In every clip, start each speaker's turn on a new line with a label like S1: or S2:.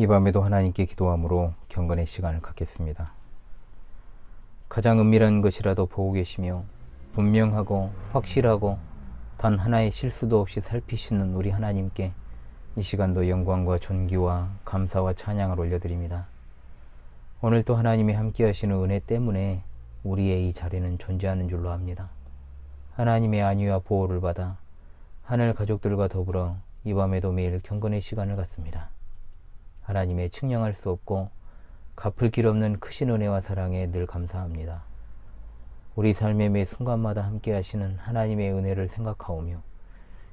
S1: 이 밤에도 하나님께 기도함으로 경건의 시간을 갖겠습니다. 가장 은밀한 것이라도 보고 계시며 분명하고 확실하고 단 하나의 실수도 없이 살피시는 우리 하나님께 이 시간도 영광과 존귀와 감사와 찬양을 올려드립니다. 오늘 또 하나님이 함께 하시는 은혜 때문에 우리의 이 자리는 존재하는 줄로 압니다. 하나님의 안위와 보호를 받아 하늘 가족들과 더불어 이 밤에도 매일 경건의 시간을 갖습니다. 하나님의 측량할 수 없고 갚을 길 없는 크신 은혜와 사랑에 늘 감사합니다. 우리 삶의 매 순간마다 함께 하시는 하나님의 은혜를 생각하오며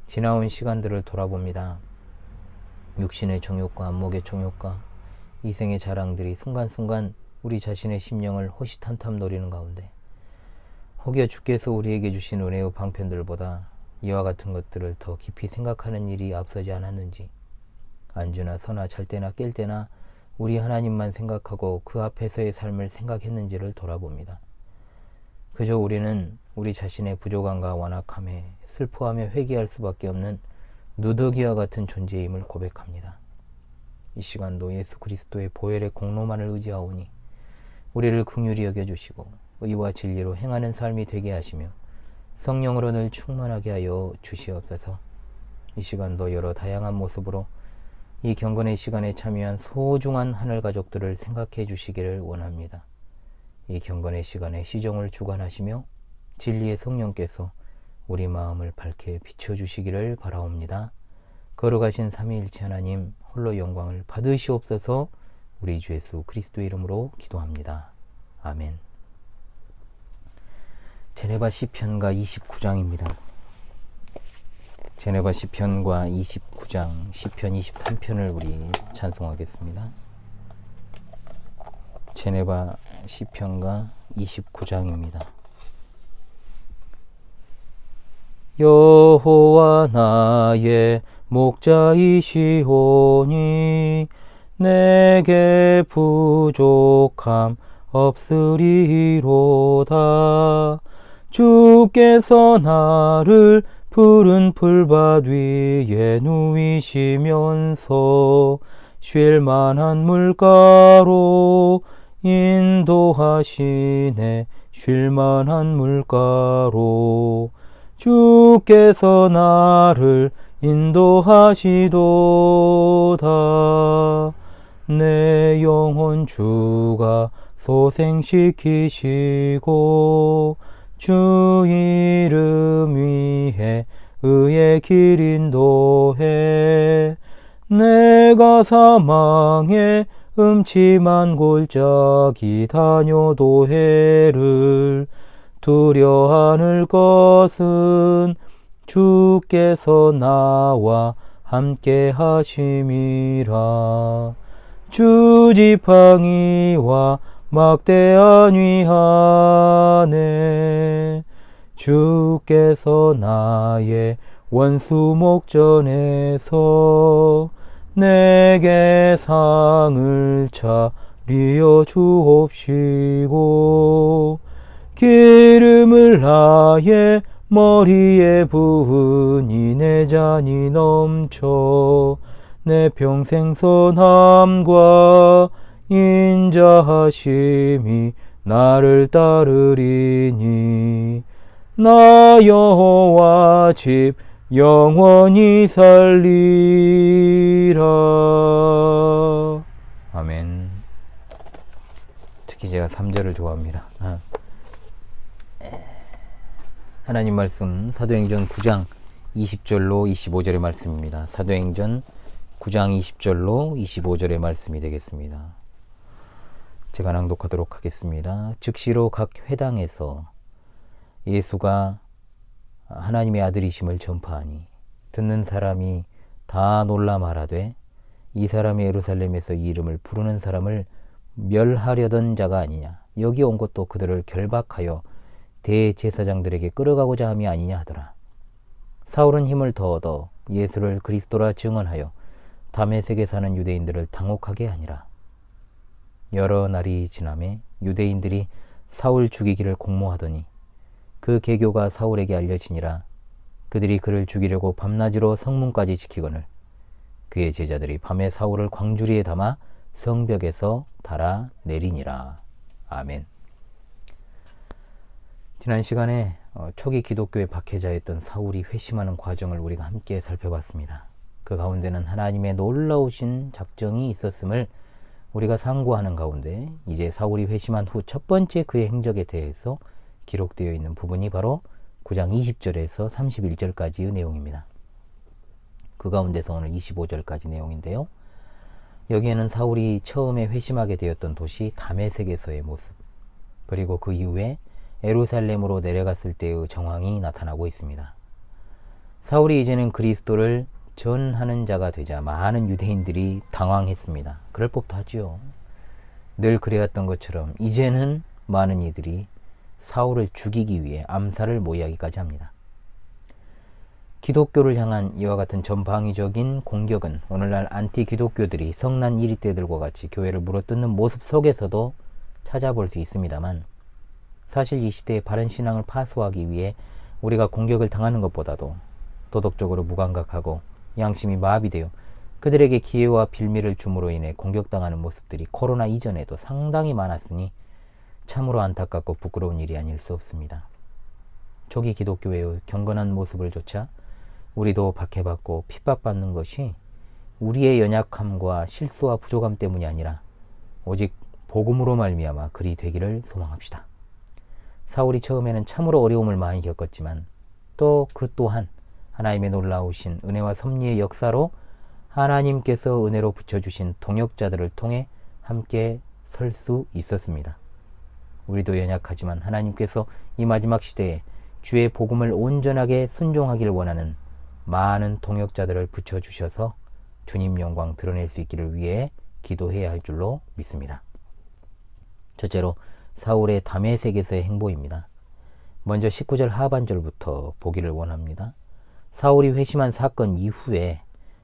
S1: 지나온 시간들을 돌아봅니다. 육신의 종욕과 안목의 종욕과 이생의 자랑들이 순간순간 우리 자신의 심령을 호시탄탐 노리는 가운데 혹여 주께서 우리에게 주신 은혜의 방편들보다 이와 같은 것들을 더 깊이 생각하는 일이 앞서지 않았는지 안주나 서나 잘 때나 깰 때나 우리 하나님만 생각하고 그 앞에서의 삶을 생각했는지를 돌아봅니다. 그저 우리는 우리 자신의 부족함과 완악함에 슬퍼하며 회개할 수밖에 없는 누더기와 같은 존재임을 고백합니다. 이 시간도 예수 그리스도의 보혈의 공로만을 의지하오니 우리를 긍휼히 여겨주시고 의와 진리로 행하는 삶이 되게 하시며 성령으로 늘 충만하게 하여 주시옵소서. 이 시간도 여러 다양한 모습으로 이 경건의 시간에 참여한 소중한 하늘 가족들을 생각해 주시기를 원합니다. 이 경건의 시간에 시정을 주관하시며 진리의 성령께서 우리 마음을 밝게 비춰주시기를 바라옵니다. 걸어가신 삼위일체 하나님 홀로 영광을 받으시옵소서 우리 주 예수 그리스도 이름으로 기도합니다. 아멘. 제네바 시편가 29장입니다. 제네바 시편과 29장, 시편 23편을 우리 찬송하겠습니다. 제네바 시편가 29장입니다. 여호와 나의 목자이시오니 내게 부족함 없으리로다 주께서 나를 푸른 풀밭 위에 누이시면서 쉴 만한 물가로 인도하시네. 쉴 만한 물가로 주께서 나를 인도하시도다. 내 영혼 주가 소생시키시고 주 이름 위해 의의 길 인도해. 내가 사망의 음침한 골짜기 다녀도 해를 두려워하는 것은 주께서 나와 함께 하심이라. 주 지팡이와 막대한 위하네 주께서 나의 원수 목전에서 내게 상을 차리어 주옵시고 기름을 나의 머리에 부으니 내 잔이 넘쳐 내 평생 선함과 인자하심이 나를 따르리니 나 여호와 집 영원히 살리라. 아멘. 특히 제가 3절을 좋아합니다. 아. 하나님 말씀 사도행전 9장 20절로 25절의 말씀입니다. 사도행전 9장 20절로 25절의 말씀이 되겠습니다. 제가 낭독하도록 하겠습니다. 즉시로 각 회당에서 예수가 하나님의 아들이심을 전파하니 듣는 사람이 다 놀라 말하되 이 사람이 예루살렘에서 이 이름을 부르는 사람을 멸하려던 자가 아니냐 여기 온 것도 그들을 결박하여 대제사장들에게 끌어가고자 함이 아니냐 하더라. 사울은 힘을 더 얻어 예수를 그리스도라 증언하여 담에색에 사는 유대인들을 당혹하게 하니라. 여러 날이 지남에 유대인들이 사울 죽이기를 공모하더니 그 계교가 사울에게 알려지니라 그들이 그를 죽이려고 밤낮으로 성문까지 지키거늘 그의 제자들이 밤에 사울을 광주리에 담아 성벽에서 달아 내리니라. 아멘. 지난 시간에 어, 초기 기독교의 박해자였던 사울이 회심하는 과정을 우리가 함께 살펴봤습니다. 그 가운데는 하나님의 놀라우신 작정이 있었음을 우리가 상고하는 가운데 이제 사울이 회심한 후 첫 번째 그의 행적에 대해서 기록되어 있는 부분이 바로 9장 20절에서 31절까지의 내용입니다. 그 가운데서 오늘 25절까지 내용인데요. 여기에는 사울이 처음에 회심하게 되었던 도시 다메섹에서의 모습, 그리고 그 이후에 에루살렘으로 내려갔을 때의 정황이 나타나고 있습니다. 사울이 이제는 그리스도를 전하는 자가 되자 많은 유대인들이 당황했습니다. 그럴 법도 하지요. 늘 그래왔던 것처럼 이제는 많은 이들이 사울을 죽이기 위해 암살을 모의하기까지 합니다. 기독교를 향한 이와 같은 전방위적인 공격은 오늘날 안티 기독교들이 성난 이리 때들과 같이 교회를 물어뜯는 모습 속에서도 찾아볼 수 있습니다만 사실 이 시대의 바른 신앙을 파수하기 위해 우리가 공격을 당하는 것보다도 도덕적으로 무감각하고 양심이 마비되어 그들에게 기회와 빌미를 줌으로 인해 공격당하는 모습들이 코로나 이전에도 상당히 많았으니 참으로 안타깝고 부끄러운 일이 아닐 수 없습니다. 초기 기독교회의 경건한 모습을 조차 우리도 박해받고 핍박받는 것이 우리의 연약함과 실수와 부족함 때문이 아니라 오직 복음으로 말미암아 그리 되기를 소망합시다. 사울이 처음에는 참으로 어려움을 많이 겪었지만 또 그 또한 하나님의 놀라우신 은혜와 섭리의 역사로 하나님께서 은혜로 붙여주신 동역자들을 통해 함께 설 수 있었습니다. 우리도 연약하지만 하나님께서 이 마지막 시대에 주의 복음을 온전하게 순종하길 원하는 많은 동역자들을 붙여주셔서 주님 영광 드러낼 수 있기를 위해 기도해야 할 줄로 믿습니다. 첫째로 사울의 담의 세계에서의 행보입니다. 먼저 19절 하반절부터 보기를 원합니다. 사울이 회심한 사건 이후에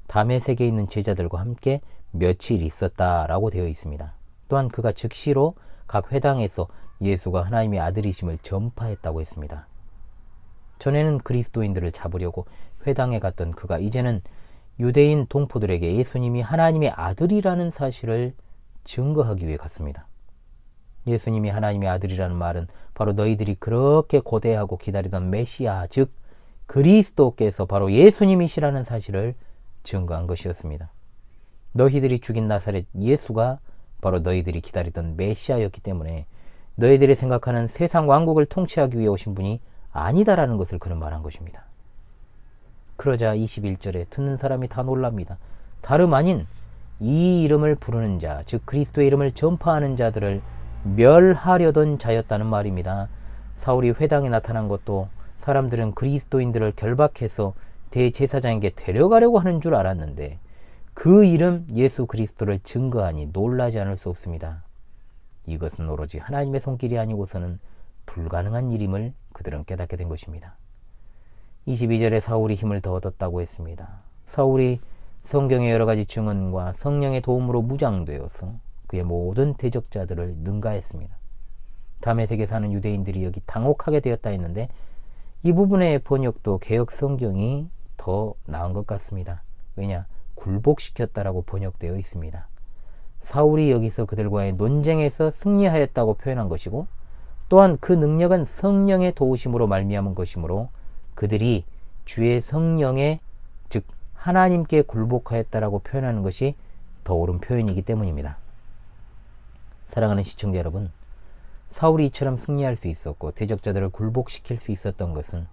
S1: 담의 세계에 있는 제자들과 함께 며칠 있었다라고 되어 있습니다. 또한 그가 즉시로 각 회당에서 예수가 하나님의 아들이심을 전파했다고 했습니다. 전에는 그리스도인들을 잡으려고 회당에 갔던 그가 이제는 유대인 동포들에게 예수님이 하나님의 아들이라는 사실을 증거하기 위해 갔습니다. 예수님이 하나님의 아들이라는 말은 바로 너희들이 그렇게 고대하고 기다리던 메시아, 즉 그리스도께서 바로 예수님이시라는 사실을 증거한 것이었습니다. 너희들이 죽인 나사렛 예수가 바로 너희들이 기다리던 메시아였기 때문에 너희들이 생각하는 세상 왕국을 통치하기 위해 오신 분이 아니다라는 것을 그는 말한 것입니다. 그러자 21절에 듣는 사람이 다 놀랍니다. 다름 아닌 이 이름을 부르는 자, 즉 그리스도의 이름을 전파하는 자들을 멸하려던 자였다는 말입니다. 사울이 회당에 나타난 것도 사람들은 그리스도인들을 결박해서 대제사장에게 데려가려고 하는 줄 알았는데 그 이름 예수 그리스도를 증거하니 놀라지 않을 수 없습니다. 이것은 오로지 하나님의 손길이 아니고서는 불가능한 일임을 그들은 깨닫게 된 것입니다. 22절에 사울이 힘을 더 얻었다고 했습니다. 사울이 성경의 여러 가지 증언과 성령의 도움으로 무장되어서 그의 모든 대적자들을 능가했습니다. 세계 사는 유대인들이 여기 당혹하게 되었다 했는데 이 부분의 번역도 개혁 성경이 더 나은 것 같습니다. 왜냐? 굴복시켰다라고 번역되어 있습니다. 사울이 여기서 그들과의 논쟁에서 승리하였다고 표현한 것이고 또한 그 능력은 성령의 도우심으로 말미암은 것이므로 그들이 주의 성령의 즉 하나님께 굴복하였다라고 표현하는 것이 더 옳은 표현이기 때문입니다. 사랑하는 시청자 여러분, 사울이 이처럼 승리할 수 있었고 대적자들을 굴복시킬 수 있었던 것은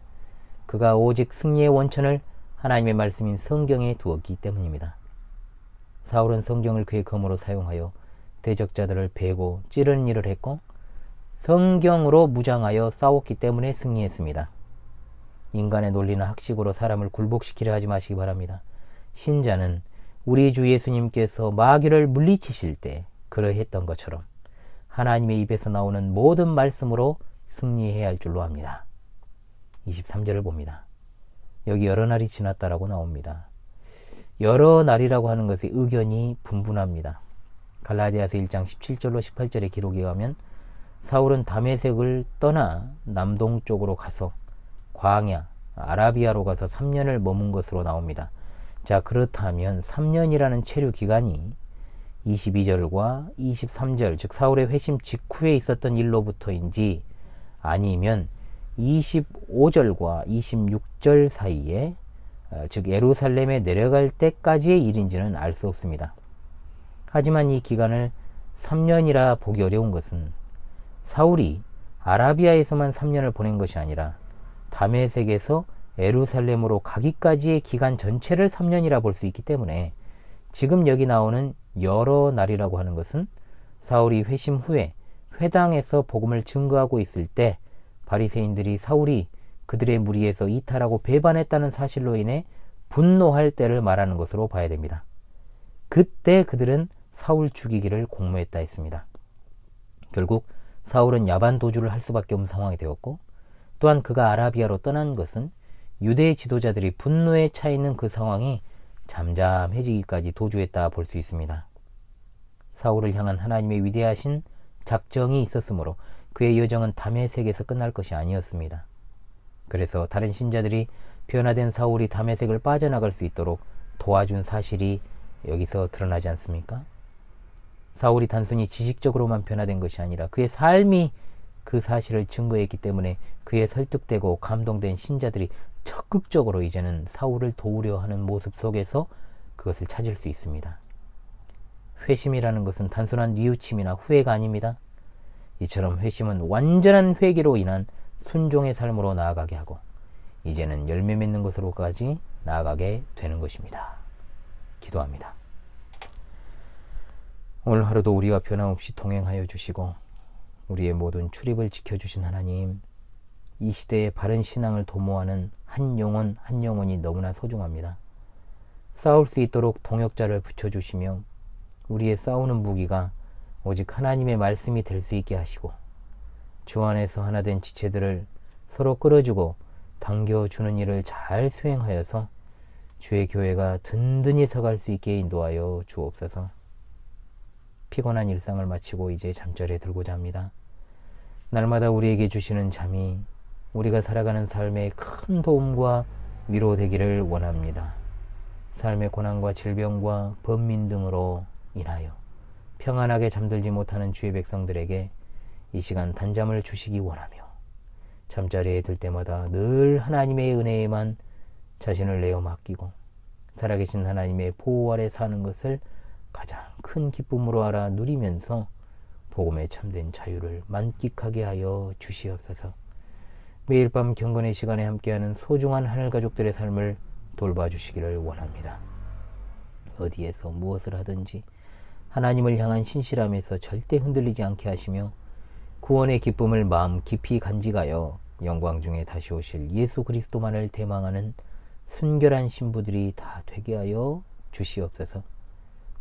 S1: 그가 오직 승리의 원천을 하나님의 말씀인 성경에 두었기 때문입니다. 사울은 성경을 그의 검으로 사용하여 대적자들을 베고 찌르는 일을 했고 성경으로 무장하여 싸웠기 때문에 승리했습니다. 인간의 논리나 학식으로 사람을 굴복시키려 하지 마시기 바랍니다. 신자는 우리 주 예수님께서 마귀를 물리치실 때 그러했던 것처럼 하나님의 입에서 나오는 모든 말씀으로 승리해야 할 줄로 합니다. 23절을 봅니다. 여기 여러 날이 지났다라고 나옵니다. 여러 날이라고 하는 것의 의견이 분분합니다. 갈라디아서 1장 17절로 18절의 기록에 가면 사울은 다메섹을 떠나 남동쪽으로 가서 광야 아라비아로 가서 3년을 머문 것으로 나옵니다. 자, 그렇다면 3년이라는 체류 기간이 22절과 23절, 즉 사울의 회심 직후에 있었던 일로부터인지 아니면 25절과 26절 사이에 어, 즉 예루살렘에 내려갈 때까지의 일인지는 알 수 없습니다. 하지만 이 기간을 3년이라 보기 어려운 것은 사울이 아라비아에서만 3년을 보낸 것이 아니라 다메섹에서 예루살렘으로 가기까지의 기간 전체를 3년이라 볼 수 있기 때문에 지금 여기 나오는 여러 날이라고 하는 것은 사울이 회심 후에 회당에서 복음을 증거하고 있을 때 바리새인들이 사울이 그들의 무리에서 이탈하고 배반했다는 사실로 인해 분노할 때를 말하는 것으로 봐야 됩니다. 그때 그들은 사울 죽이기를 공모했다 했습니다. 결국 사울은 야반 도주를 할 수밖에 없는 상황이 되었고 또한 그가 아라비아로 떠난 것은 유대 지도자들이 분노에 차 있는 그 상황이 잠잠해지기까지 도주했다 볼 수 있습니다. 사울을 향한 하나님의 위대하신 작정이 있었으므로 그의 여정은 담의색에서 끝날 것이 아니었습니다. 그래서 다른 신자들이 변화된 사울이 담의색을 빠져나갈 수 있도록 도와준 사실이 여기서 드러나지 않습니까? 사울이 단순히 지식적으로만 변화된 것이 아니라 그의 삶이 그 사실을 증거했기 때문에 그에 설득되고 감동된 신자들이 적극적으로 이제는 사울을 도우려 하는 모습 속에서 그것을 찾을 수 있습니다. 회심이라는 것은 단순한 뉘우침이나 후회가 아닙니다. 이처럼 회심은 완전한 회개로 인한 순종의 삶으로 나아가게 하고 이제는 열매 맺는 것으로까지 나아가게 되는 것입니다. 기도합니다. 오늘 하루도 우리와 변함없이 동행하여 주시고 우리의 모든 출입을 지켜주신 하나님 이 시대의 바른 신앙을 도모하는 한 영혼 한 영혼이 너무나 소중합니다. 싸울 수 있도록 동역자를 붙여주시며 우리의 싸우는 무기가 오직 하나님의 말씀이 될 수 있게 하시고 주 안에서 하나 된 지체들을 서로 끌어주고 당겨주는 일을 잘 수행하여서 주의 교회가 든든히 서갈 수 있게 인도하여 주옵소서. 피곤한 일상을 마치고 이제 잠자리에 들고자 합니다. 날마다 우리에게 주시는 잠이 우리가 살아가는 삶에 큰 도움과 위로 되기를 원합니다. 삶의 고난과 질병과 범민 등으로 인하여 평안하게 잠들지 못하는 주의 백성들에게 이 시간 단잠을 주시기 원하며 잠자리에 들 때마다 늘 하나님의 은혜에만 자신을 내어 맡기고 살아계신 하나님의 보호 아래 사는 것을 가장 큰 기쁨으로 알아 누리면서 복음에 참된 자유를 만끽하게 하여 주시옵소서. 매일 밤 경건의 시간에 함께하는 소중한 하늘 가족들의 삶을 돌봐주시기를 원합니다. 어디에서 무엇을 하든지 하나님을 향한 신실함에서 절대 흔들리지 않게 하시며 구원의 기쁨을 마음 깊이 간직하여 영광 중에 다시 오실 예수 그리스도만을 대망하는 순결한 신부들이 다 되게 하여 주시옵소서.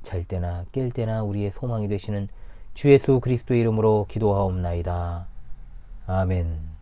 S1: 잘 때나 깰 때나 우리의 소망이 되시는 주 예수 그리스도 이름으로 기도하옵나이다. 아멘.